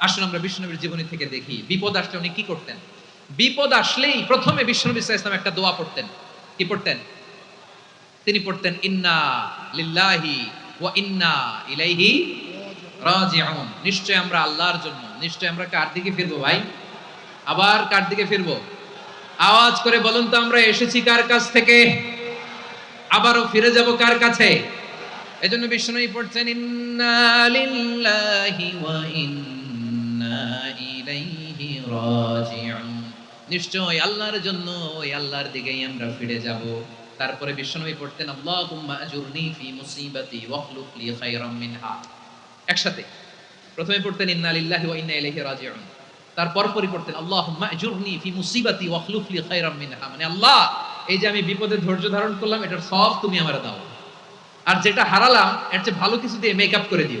আসুন আমরা বিষ্ণুনবীর জীবনী থেকে দেখি। বিপদ আসলে উনি কি করতেন? বিপদ আসলেই প্রথমে বিষ্ণুনবী ওয়াসাল্লাম একটা দোয়া পড়তেন। কি পড়তেন? তিনি পড়তেন, ইন্না লিল্লাহি ওয়া ইন্না ইলাইহি রাজিউন। নিশ্চয় আমরা আল্লাহর জন্য। নিশ্চয় আমরা কার দিকে ফিরবো ভাই? আবার কার দিকে ফিরবো? আওয়াজ করে বলুন তো, আমরা এসেছি কার কাছ থেকে? আবারও ফিরে যাব কার কাছে? এজন্য বিষ্ণুই পড়ছেন ইন্না লিল্লাহি ওয়া ইন্না নিশ্চয় আল্লাহর জন্য ওই আল্লাহর দিকেই আমরা ফিরে যাব। তারপরে বিষ্ণুই পড়তেন মুসিবাতি একসাথে। প্রথমে পড়তেন তারপর পড়তেন ফি মুসিবাতি লি মিনহা। মানে আল্লাহ, এই যে আমি বিপদে ধৈর্য ধারণ করলাম, এটার সব তুমি আমার দাও। আর যেটা হারালাম, এর চেয়ে ভালো কিছু দিয়ে মেকআপ করে দিও।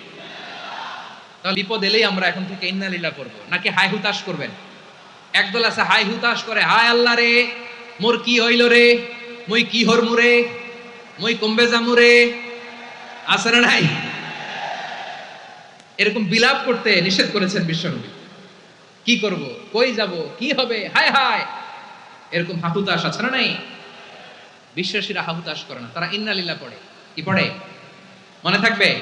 তাহলে বিপদ এলেই আমরা এখন থেকে ইন্নালিল্লাহ পড়ব নাকি হাই হুতাশ করবেন? একদল আছে হাই হুতাশ করে, হায় আল্লাহ রে, মোর কি হইল রে? মই কি হর মুরে মই কমবে জামুরে আছে না নাই? এরকম বিলাপ করতে নিষেধ করেছেন বিশ্বনবী। কি করব? কই যাব? কি হবে? হায় হায়! এরকম হাহুতাশ আছে না নাই? বিশ্বাসীরা হাহুতাশ করে না। তারা ইন্নালিল্লাহ পড়ে। কি পড়ে? মনে থাকবে?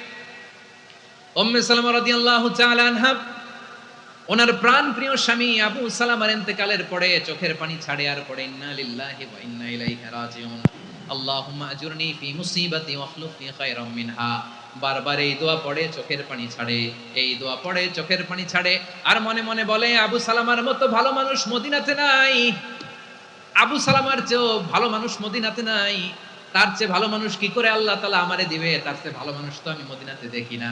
উম্মে সালামা রাদিয়াল্লাহু তাআলা আনহা, ওনার প্রাণ প্রিয় স্বামী আবু সালামার ইন্তেকালের পরে চোখের পানি ছাড়ে আর পড়ে, ইন্না লিল্লাহি ওয়া ইন্না ইলাইহি রাজিউন। আল্লাহুম্মা আজুরনি ফি মুসিবাতি ওয়াখলুফ লি খায়রাম মিনহা। বারবার এই দোয়া পড়ে, চোখের পানি ছাড়ে, এই দোয়া পড়ে, চোখের পানি ছাড়ে, আর মনে মনে বলে, আবু সালামার মতো ভালো মানুষ মদিনাতে নাই। আবু সালামার চেয়েও ভালো মানুষ মদিনাতে নাই। তার চেয়ে ভালো মানুষ কি করে আল্লাহ তালা আমারে দিবে? তার চেয়ে ভালো মানুষ তো আমি মদিনাতে দেখি না।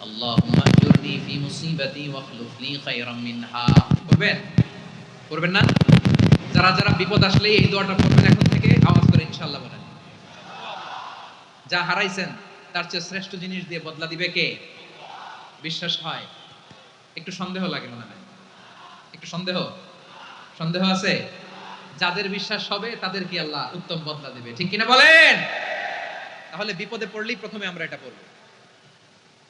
আল্লাহুম্মা আজুরনি ফি মুসিবাতি ওয়া খলুফ লি খায়রাম মিনহা করবেন? করবেন না? যারা যারা বিপদ আসলে এই দোয়াটা পড়বেন এখন থেকে, আওয়াজ করে ইনশাআল্লাহ বলেন। যা হারাইছেন, তার চেয়ে শ্রেষ্ঠ জিনিস দিয়ে বদলা দিবে কে? বিশ্বাস হয়। একটু সন্দেহ লাগে মনে হয়। একটু সন্দেহ? সন্দেহ আছে? যাদের বিশ্বাস হবে, তাদের কি আল্লাহ উত্তম বদলা দিবে। ঠিক কিনা বলেন? তাহলে বিপদে পড়লেই প্রথমে আমরা এটা পড়ব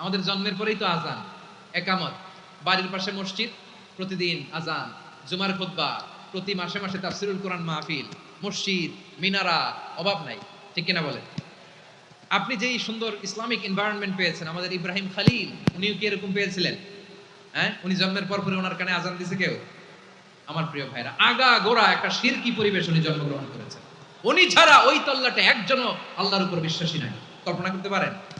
আমাদের জন্মের পরেই তো আজান একামত। বাড়ির পাশে মসজিদ, প্রতিদিন আজান জুমার খুতবা, প্রতি মাসে মাসে তাফসিরুল কোরআন মাহফিল, মসজিদ, মিনারা, অভাব নাই, ঠিক কিনা বলেন? আপনি যেই সুন্দর ইসলামিক এনভায়রনমেন্ট পেয়েছেন, আমাদের ইব্রাহিম খালিল, উনিও কি এরকম পেয়েছিলেন? হ্যাঁ? উনি জন্মের পর পরে ওনার কানে আজান দিছে কেউ? আমার প্রিয় ভাইরা আগা গোড়া একটা শিরকি পরিবেশ উনি জন্মগ্রহণ করেছেন। উনি ছাড়া ওই তল্লাটে একজনও আল্লাহর উপর বিশ্বাসী নাই। কল্পনা করতে পারেন?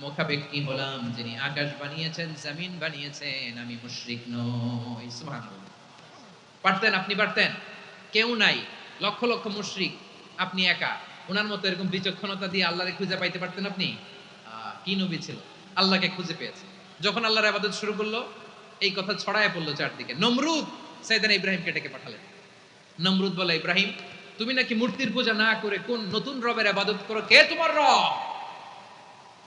মুখাপেক্ষী হলাম যিনি আকাশ বানিয়েছেন, জমিন বানিয়েছেন, আমি মুশরিক নই। সুবহানাল্লাহ। পারতেন, আপনি পারতেন? কেউ নাই। লক্ষ লক্ষ মুশরিক, আপনি একা। ওনার মতো এরকম বিচক্ষণতা দিয়ে আল্লাহরে খুঁজে পাইতে পারতেন আপনি? কি নবী ছিল? আল্লাহকে খুঁজে পেয়েছে। যখন আল্লাহর আবাদত শুরু করল, এই কথা ছড়ায় পড়ল চারদিকে। নমরুদ সাইদান ইব্রাহিমকে ডেকে পাঠালেন। নমরুদ বলে, ইব্রাহিম, তুমি নাকি মূর্তির পূজা না করে কোন নতুন রবের আবাদত করো? কে তোমার রব?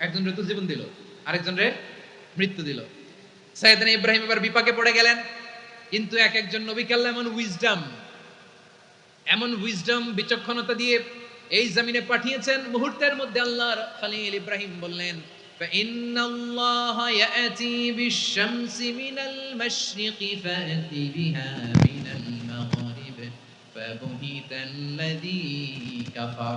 একজনরে তো জীবন দিল আরেকজনরে মৃত্যু দিল সাইয়েদনা ইব্রাহিম এবার বিপাকে পড়ে গেলেন কিন্তু এক একজন নবীকে আল্লাহ এমন উইজডম এমন উইজডম বিচক্ষণতা দিয়ে এই জমিনে পাঠিয়েছেন মুহূর্তের মধ্যে আল্লাহর খলিল ইব্রাহিম বললেন فإن الله يأتي بالشمس من المشرق فأت بها من المغرب فبهت الذي كفر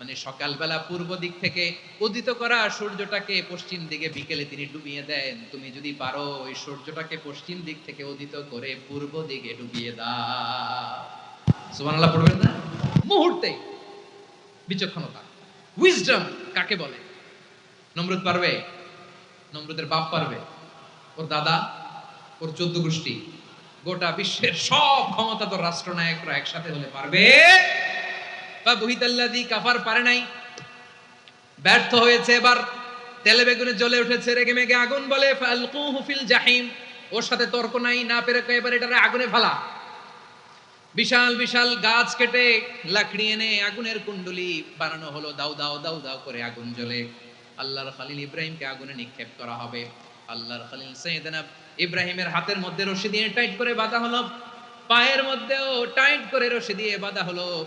মানে সকালবেলা পূর্ব দিক থেকে উদিত করা সূর্যটাকে পশ্চিম দিকে বিকেলে তিনি ডুবিয়ে দেন। তুমি যদি পারো ওই সূর্যটাকে পশ্চিম দিক থেকে উদিত করে পূর্ব দিকে ডুবিয়ে দাও। সুবহানাল্লাহ পড়বেন না? মুহূর্তে বিচক্ষণতা। উইজডম কাকে বলে? নমরুদ পারবে? নমরুদের বাপ পারবে? ওর দাদা? ওর চোদ্দ গোষ্ঠী? গোটা বিশ্বের সব ক্ষমতাধর রাষ্ট্রনায়করা একসাথে হলে পারবে? বা বহিতাল্লাদি কাফার পারে নাই। ব্যর্থ হয়েছে এবার। তেলে বেগুনে জ্বলে উঠেছে, রেগে মেগে আগুন বলে জাহিম। ওর সাথে তর্ক নাই, না পেরে এবার আগুনে বিশাল বিশাল গাছ কেটে লাকড়ি এনে আগুনের কুণ্ডলি বানানো হলো। দাও দাও দাও দাও করে আগুন জ্বলে। আল্লাহর খালিল ইব্রাহিমকে আগুনে নিক্ষেপ করা হবে। আল্লাহর খালিল ইব্রাহিমের হাতের মধ্যে রশি দিয়ে টাইট করে বাঁধা হলো। পায়ের মধ্যেও টাইট করে রশি দিয়ে বাঁধা হলো।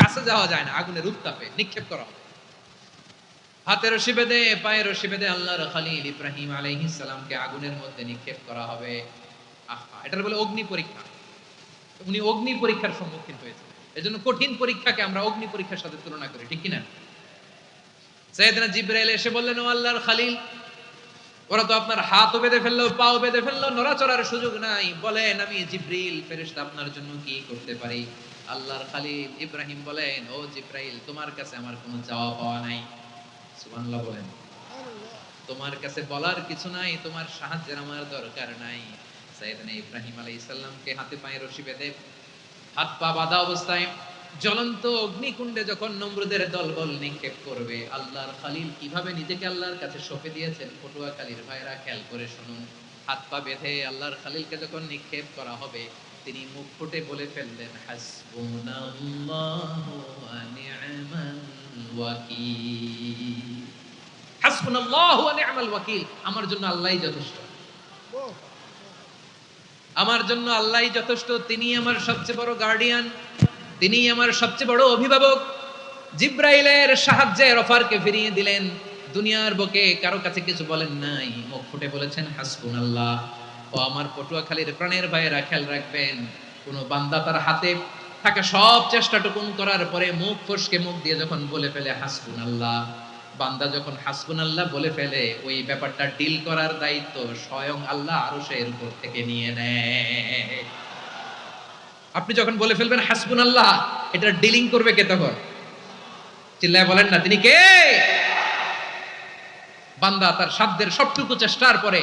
কাছে যাওয়া যায় না, আগুনের উত্তাপে নিক্ষেপ করা হবে। হাতের রশি বেঁধে পায়ের রশি বেঁধে আল্লাহর খালিল ইব্রাহিম আলাইহিস আগুনের মধ্যে নিক্ষেপ করা হবে। আহা, এটার বলে অগ্নি পরীক্ষা। উনি অগ্নি পরীক্ষার সম্মুখীন হয়েছে এজন্য কঠিন পরীক্ষাকে আমরা অগ্নি পরীক্ষার সাথে তুলনা করি, ঠিক কিনা? সৈয়দনা জিব্রাইল এসে বললেন, ও আল্লাহর খালিল, ওরা তো আপনার হাতও বেঁধে ফেলল, পাও বেঁধে ফেলল, নড়াচড়ার সুযোগ নাই। বলেন, আমি জিব্রিল ফেরেশতা আপনার জন্য কি করতে পারি? আল্লাহর খালিল ইব্রাহিম বলেন, ও জিব্রাইল, তোমার কাছে আমার কোনো চাওয়া পাওয়া নাই। সুবহানাল্লাহ বলেন। তোমার কাছে বলার কিছু নাই, তোমার সাহায্যের আমার দরকার নাই। সাইয়েদনা ইব্রাহিম আলাইহিস সালামকে হাতে পায়ে রশি বেঁধে হাত পা বাঁধা অবস্থায় জ্বলন্ত অগ্নিকুণ্ডে যখন নমরুদের দলবল নিক্ষেপ করবে, আল্লাহর খালিল কীভাবে নিজেকে আল্লাহর কাছে সঁপে দিয়েছেন পটুয়াখালীর ভাইরা খেয়াল করে শুনুন। হাত পা বেঁধে আল্লাহর খালিলকে যখন নিক্ষেপ করা হবে তিনি মুখ ফুটে বলে ফেললেন আমার জন্য আল্লাহই যথেষ্ট। আমার জন্য আল্লাহই যথেষ্ট তিনি আমার সবচেয়ে বড় গার্ডিয়ান তিনি আমার সবচেয়ে বড় অভিভাবক। জিব্রাইলের সাহায্যে রফারকে ফিরিয়ে দিলেন। দুনিয়ার বুকে কারও কাছে কিছু বলেন নাই, মুখ ফুটে বলেছেন হাসবুন আল্লাহ ও আমার পটুয়াখালীর প্রাণের ভাইয়েরা খেয়াল রাখবেন, কোন বান্দা তার হাতে থাকা সব চেষ্টাটুকুন করার পরে মুখ ফসকে মুখ দিয়ে যখন বলে ফেলে হাসবুন আল্লাহ বান্দা যখন হাসবুন আল্লাহ বলে ফেলে, ওই ব্যাপারটা ডিল করার দায়িত্ব স্বয়ং আল্লাহ আরও এর উপর থেকে নিয়ে নেয়। আপনি যখন বলে ফেলবেন হাসবুন আল্লাহ এটা ডিলিং করবে কে তখন? চিল্লায় বলেন না, তিনি কে? বান্দা তার সাধ্যের সবটুকু চেষ্টার পরে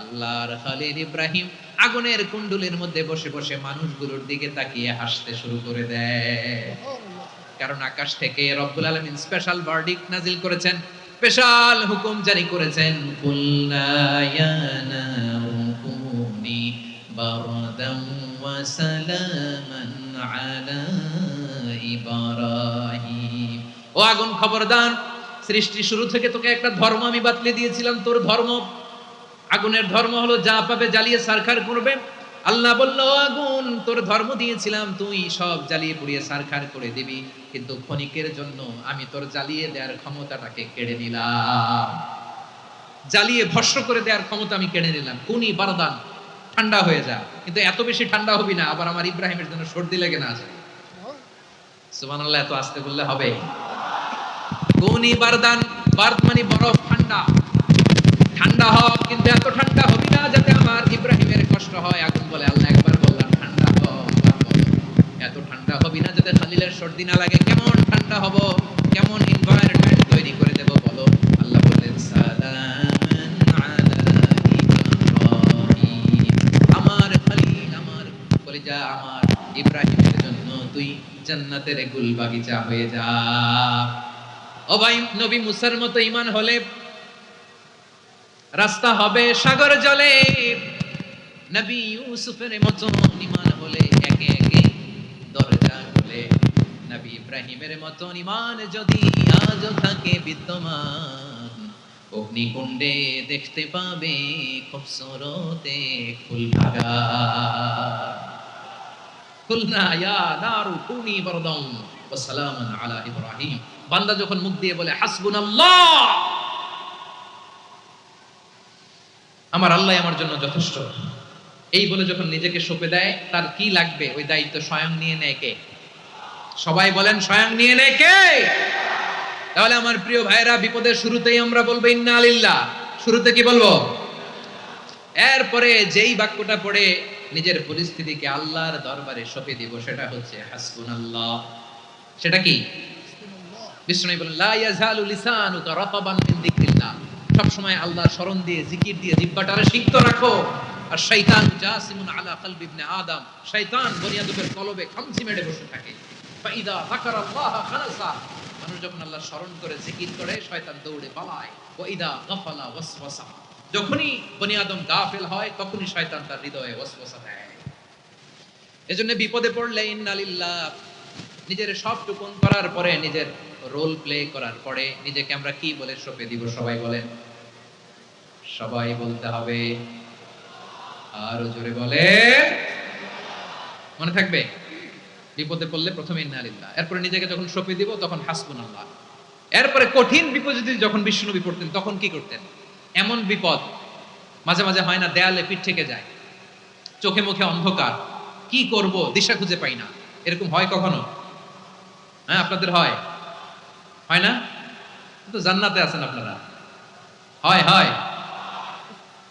আল্লাহর খালিল ইব্রাহিম আগুনের কুণ্ডলির মধ্যে বসে বসে মানুষগুলোর দিকে তাকিয়ে হাসতে শুরু করে দেয়। কারণ আকাশ থেকে রব্বুল আলমিন স্পেশাল নাজিল করেছেন, স্পেশাল হুকুম জারি করেছেন ও আগুন খবরদার, সৃষ্টি শুরু থেকে তোকে একটা ধর্ম আমি বাতলে দিয়েছিলাম, তোর ধর্ম আগুনের ধর্ম হলো যা পাবে জ্বালিয়ে সারখার করবে। আল্লাহ বলল আগুন, তোর ধর্ম দিয়েছিলাম, তুই সব জ্বালিয়ে পুড়িয়ে সারখার করে দিবি। কিন্তু ক্ষণিকের জন্য আমি তোর জ্বালিয়ে দেওয়ার ক্ষমতাটাকে কেড়ে নিলাম। জ্বালিয়ে ভস্ম করে দেওয়ার ক্ষমতা আমি কেড়ে নিলাম। কুনি বারদান, ঠান্ডা হয়ে যা। কিন্তু এত বেশি ঠান্ডা হবি না, আবার আমার ইব্রাহিমের জন্য সর্দি লেগে না যায়। সুবহানাল্লাহ, এত আসতে বললে হবে। কুনি বারদান বার্দ মানে বরফ, ঠান্ডা। ঠান্ডা হ কিন্তু এত ঠান্ডা হবি না যাতে আমার ইব্রাহিমের কষ্ট হয়। আগুন বলে আল্লাহ একবার বললাম, ঠান্ডা হ এত ঠান্ডা হবি না যাতে খালিলের সর্দি না লাগে, কেমন ঠান্ডা হব, কেমন এনভায়রনমেন্ট তৈরি করে দেব বলো? আল্লাহ বললেন আমার খালিল, আমার কলিজা, আমার ইব্রাহিমের জন্য তুই জান্নাতের গুল বাগিচা হয়ে যা। ও ভাই নবী মুসার মতো ইমান হলে রাস্তা হবে সাগর জলে। নবী ইউসুফের মতো ইমান হলে একে একে দরজা খুলে। নবী ইব্রাহিমের মতো ইমান যদি আজ থাকে বিদ্যমান, অগ্নিকুণ্ডে দেখতে পাবে খুব সরতে ফুল ভাগা। কুলনা ইয়া নারু কুনি ওয়া সালামান আলা ইব্রাহিম। বান্দা যখন মুখ দিয়ে বলে, হাসবুনাল্লাহ! আমার আল্লাহ আমার জন্য যথেষ্ট। এই বলে যখন নিজেকে সঁপে দেয়, তার কি লাগবে? ওই দায়িত্ব স্বয়ং নিয়ে নেয় কে? সবাই বলেন, স্বয়ং নিয়ে নেয় কে? তাহলে আমার প্রিয় ভাইরা বিপদের শুরুতেই আমরা বলব, ইন্না আলিল্লাহ শুরুতে কি বলব? এরপরে যেই বাক্যটা পড়ে, নিজের পরিস্থিতিকে আল্লাহর দরবারে সঁপে দিব, সেটা হচ্ছে, হাসবুনাল্লাহ। সেটা কি? বিষ্ণু বলেন, লা ইয়াজালু লিসানুকা রাতাবান মিন যিকরিল্লাহ। সব সময় আল্লাহর স্মরণ দিয়ে, জিকির দিয়ে জিহ্বাটারে সিক্ত রাখো। আর শয়তান জাসিমুন আলা কলবি ইবনে আদম, শয়তান বনি আদমের কলবে খামচি মেরে বসে থাকে। ফাইদা যাকারাল্লাহ খালাসা। মানুষ যখন আল্লাহর স্মরণ করে, জিকির করে, শয়তান দৌড়ে পালায়। ওয়া ইদা গাফালা ওয়াসওয়াসা। যখনই বনি আদম গাফেল হয়, তখনই শয়তান তার হৃদয়ে ওয়াসওয়াসা দেয়। এজন্য বিপদে পড়লে ইন্নালিল্লাহ নিজের সব টুকুন করার পরে নিজের রোল প্লে করার পরে নিজেকে আমরা কি বলে, সঁপে দিব, সবাই বলেন। সবাই বলতে হবে। আরও জোরে বলে। মনে থাকবে? বিপদে পড়লে প্রথমে ইন্নালিল্লাহ এরপরে নিজেকে যখন সঁপে দিব, তখন হাসবুন আল্লাহ এরপরে কঠিন বিপদ যদি যখন বিষ্ণুনবী পড়তেন, তখন কি করতেন? এমন বিপদ মাঝে মাঝে হয় না, দেয়ালে পিঠ থেকে যায়। চোখে মুখে অন্ধকার। কি করব? দিশা খুঁজে পাই না। এরকম হয় কখনো? হ্যাঁ আপনাদের হয়। হয় না? তো জান্নাতে আছেন আপনারা। হয় হয়।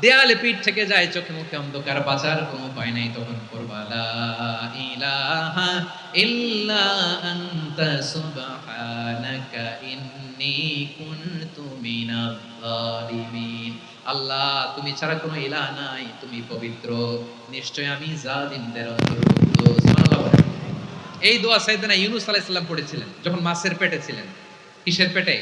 দেয়ালে পিঠ থেকে যায় চোখে মুখে অন্ধকার বাঁচার কোনো উপায় নাই তখন লা ইলাহা ইল্লা আনতা সুবহানাকা ইন্নী কুনতু মিনাজ জালিমিন আল্লাহ তুমি ছাড়া কোনো ইলাহ নাই তুমি পবিত্র নিশ্চয় আমি জালিমদের অন্তর্ভুক্ত। এই দোয়া সাইয়েদনা ইউনুস আলাইহিস সালাম পড়েছিলেন যখন মাছের পেটে ছিলেন। কিসের পেটে।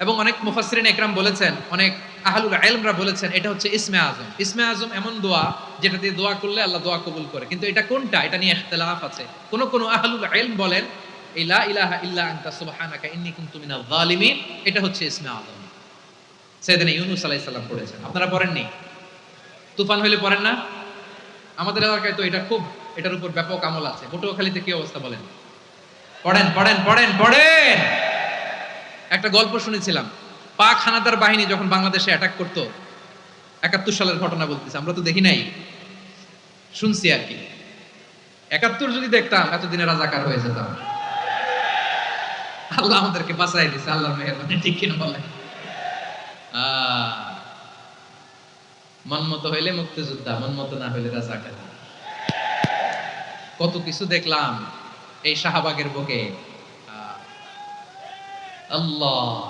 এবং অনেক মুফাসসিরিন একরাম বলেছেন অনেক আহলুল ইলমরা বলেছেন, এটা হচ্ছে ইসমে আজম। ইসমে আজম এমন দোয়া যেটা দিয়ে দোয়া করলে আল্লাহ দোয়া কবুল করে। কিন্তু এটা কোনটা? এটা নিয়ে ইখতিলাফ আছে। কোন কোন আহলুল ইলম বলেন ইলাহা ইল্লা আনতা সুবহানাকা ইন্নী কুনতু জালিমিন এটা হচ্ছে ইসমে আজম। ইউনুস আলাইহিস সালাম আপনারা পড়েননি? তুফান হইলে পড়েন না? আমাদের এলাকায় তো এটা খুব, এটার উপর ব্যাপক আমল আছে। পটুয়াখালীতে কি অবস্থা বলেন? পড়েন পড়েন পড়েন পড়েন! একটা গল্প শুনেছিলাম। পাক হানাদার বাহিনী যখন বাংলাদেশে অ্যাটাক করত, একাত্তর সালের ঘটনা বলতেছে, আমরা তো দেখি নাই। শুনছি আর কি। একাত্তর যদি দেখতাম, এতদিনে রাজাকার হয়ে যেতাম। আল্লাহ আমাদেরকে বাঁচাই দিছে, আল্লাহর মেহরবানি, ঠিক কিনা বলে? মন মতো হইলে মুক্তিযোদ্ধা, মন মতো না হইলে রাজাকার। কত কিছু দেখলাম এই শাহবাগের বুকে। আল্লাহ।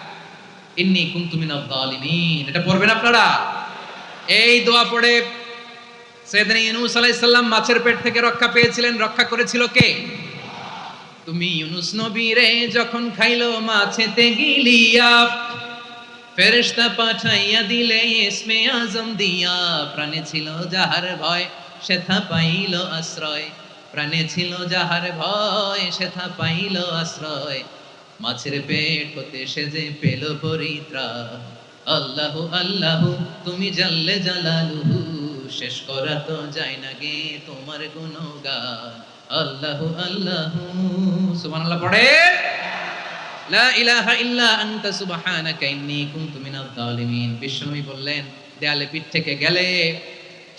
ইন্নী কুনতু মিনাজ জালিমিন এটা পড়বেন আপনারা? এই দোয়া পড়ে ইউনূস আলাইহিস সালাম মাছের পেট থেকে রক্ষা পেয়েছিলেন। রক্ষা করেছিল কে? তুমি ইউনুস নবী রে যখন খাইলো মাছেতে গিলিয়া, ফেরেশতা পাঠাইয়া দিলে ইসমে আজম দিয়া। প্রাণে ছিল যাহার ভয়, সেথা পাইল আশ্রয়। প্রাণে ছিল যাহার ভয়, সেথা পাইল আশ্রয়। মাছের পেট হতে সে যে পেল পরিত্রা। আল্লাহ আল্লাহ, তুমি জানলে জালালুহু, শেষ করা তো যায় না গে তোমার গুণগান। আল্লাহ আল্লাহ। সুবহানাল্লাহ, পড়ে। লা ইলাহা ইল্লা আনতা, সুবহানাকা ইন্নী কুনতু মিনাজ জালিমিন বিশ্বনবী বললেন, দেয়ালে পিঠ থেকে গেলে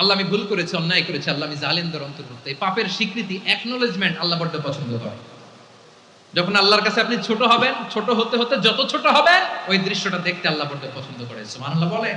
আল্লাহ আমি ভুল করেছি, অন্যায় করেছি, আল্লাহ আমি জালিমদের অন্তর্ভুক্ত। এই পাপের স্বীকৃতি অ্যাকনোলেজমেন্ট আল্লাহ বড্ড পছন্দ করে। যখন আল্লাহর কাছে আপনি ছোট হবেন, ছোট হতে হতে যত ছোট হবেন, ওই দৃশ্যটা দেখতে আল্লাহ বড্ড পছন্দ করে। সুবহানাল্লাহ বলে